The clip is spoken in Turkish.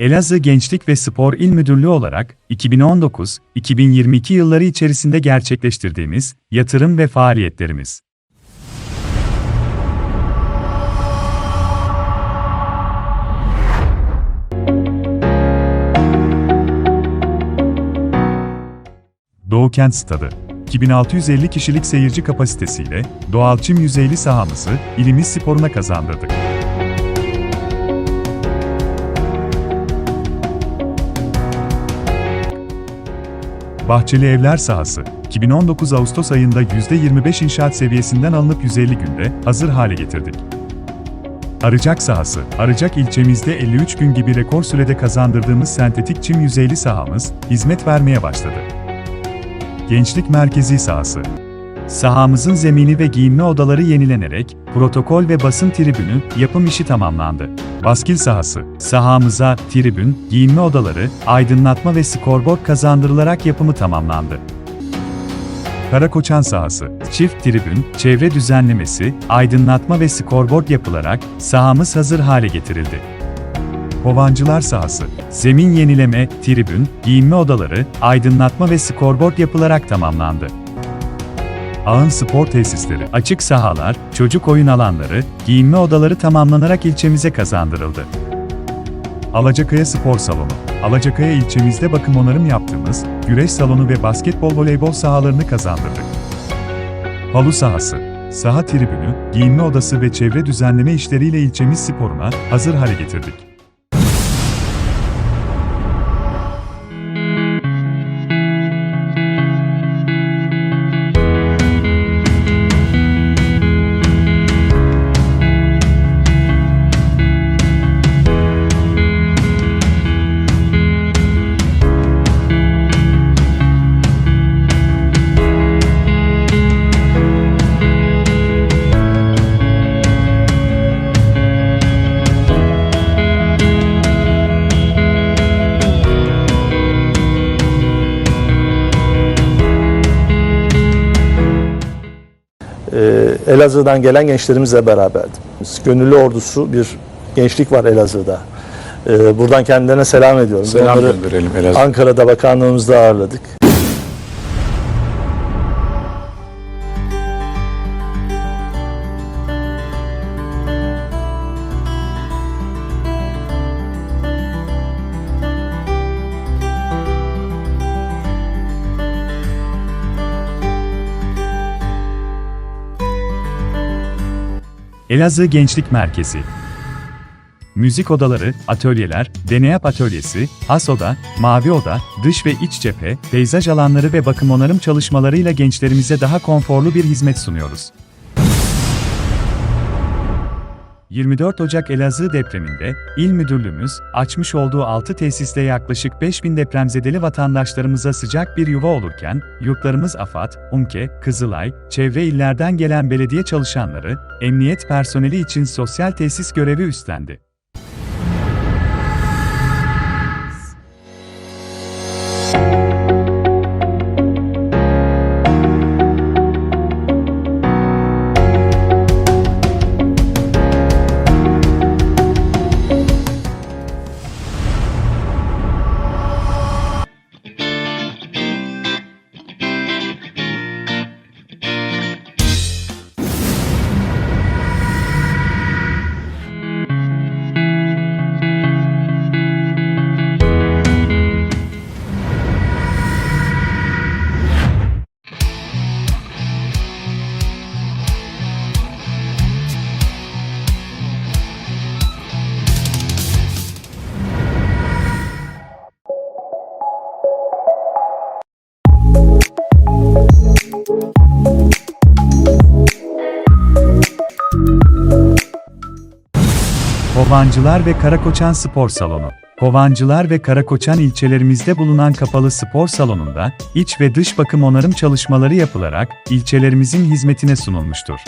Elazığ Gençlik ve Spor İl Müdürlüğü olarak 2019-2022 yılları içerisinde gerçekleştirdiğimiz yatırım ve faaliyetlerimiz. Doğu Kent Stadı 2650 kişilik seyirci kapasitesiyle doğal çim yüzeyli sahamızı ilimiz sporuna kazandırdık. Bahçeli Evler sahası, 2019 Ağustos ayında %25 inşaat seviyesinden alınıp 150 günde hazır hale getirdik. Arıcak sahası, Arıcak ilçemizde 53 gün gibi rekor sürede kazandırdığımız sentetik çim yüzeyli sahamız, hizmet vermeye başladı. Gençlik Merkezi sahası. Sahamızın zemini ve giyinme odaları yenilenerek, protokol ve basın tribünü, yapım işi tamamlandı. Baskil sahası. Sahamıza, tribün, giyinme odaları, aydınlatma ve skorboard kazandırılarak yapımı tamamlandı. Karakoçan sahası, çift tribün, çevre düzenlemesi, aydınlatma ve skorboard yapılarak sahamız hazır hale getirildi. Kovancılar sahası, zemin yenileme, tribün, giyinme odaları, aydınlatma ve skorboard yapılarak tamamlandı. Ağın spor tesisleri, açık sahalar, çocuk oyun alanları, giyinme odaları tamamlanarak ilçemize kazandırıldı. Alacakaya Spor Salonu Alacakaya ilçemizde bakım onarım yaptığımız, güreş salonu ve basketbol voleybol sahalarını kazandırdık. Halı sahası, saha tribünü, giyinme odası ve çevre düzenleme işleriyle ilçemiz sporuna hazır hale getirdik. Ee, Elazığ'dan gelen gençlerimizle beraberdim. Gönüllü ordusu bir gençlik var Elazığ'da. Ee, Buradan kendilerine selam ediyorum. Selam Onları gönderelim Elazığ. Ankara'da bakanlığımızda ağırladık. Elazığ Gençlik Merkezi Müzik odaları, atölyeler, deneyap atölyesi, has oda, mavi oda, dış ve iç cephe, peyzaj alanları ve bakım onarım çalışmalarıyla gençlerimize daha konforlu bir hizmet sunuyoruz. 24 Ocak Elazığ depreminde, İl Müdürlüğümüz, açmış olduğu 6 tesisle yaklaşık 5000 depremzedeli vatandaşlarımıza sıcak bir yuva olurken, yurtlarımız AFAD, UMKE, Kızılay, çevre illerden gelen belediye çalışanları, emniyet personeli için sosyal tesis görevi üstlendi. Kovancılar ve Karakoçan Spor Salonu Kovancılar ve Karakoçan ilçelerimizde bulunan kapalı spor salonunda iç ve dış bakım onarım çalışmaları yapılarak ilçelerimizin hizmetine sunulmuştur.